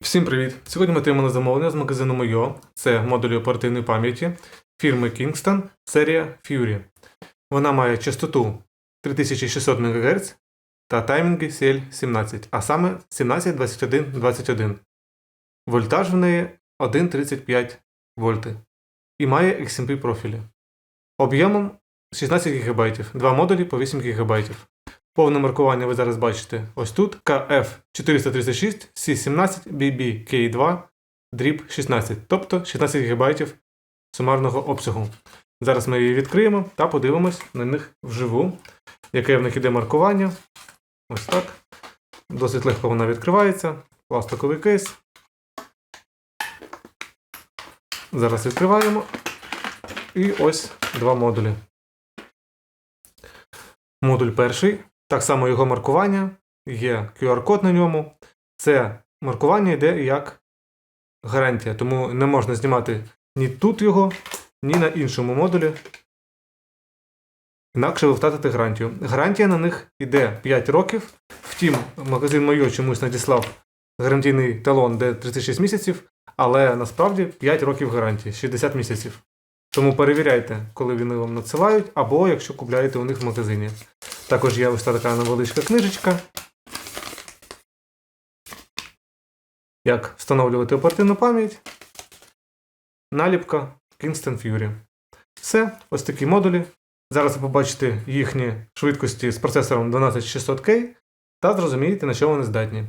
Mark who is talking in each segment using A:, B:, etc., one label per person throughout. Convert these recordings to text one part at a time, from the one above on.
A: Всім привіт! Сьогодні ми отримали замовлення з магазину Мойо. Це модулі оперативної пам'яті фірми Kingston, серія Fury. Вона має частоту 3600 МГц та таймінги CL17, а саме 17 21 21. Вольтаж в неї 1,35 вольти. І має XMP профілі. Об'ємом 16 ГБ, два модулі по 8 ГБ. Повне маркування ви зараз бачите ось тут KF436 C17 BB K2 дріб 16, тобто 16 ГБ сумарного обсягу. Зараз ми її відкриємо та подивимось на них вживу, яке в них іде маркування. Ось так. Досить легко вона відкривається. Пластиковий кейс. Зараз відкриваємо. І ось два модулі. Модуль перший. Так само його маркування, є QR-код на ньому. Це маркування йде як гарантія, тому не можна знімати ні тут його, ні на іншому модулі. Інакше ви втратите гарантію. Гарантія на них йде 5 років. Втім, магазин Мойо чомусь надіслав гарантійний талон, де 36 місяців, але насправді 5 років гарантії, 60 місяців. Тому перевіряйте, коли вони вам надсилають, або якщо купляєте у них в магазині. Також є ось така невеличка книжечка. Як встановлювати оперативну пам'ять. Наліпка Kingston Fury. Все, ось такі модулі. Зараз ви побачите їхні швидкості з процесором 12600K та зрозумієте, на що вони здатні.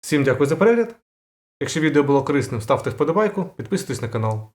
A: Всім дякую за перегляд. Якщо відео було корисним, ставте вподобайку, підписуйтесь на канал.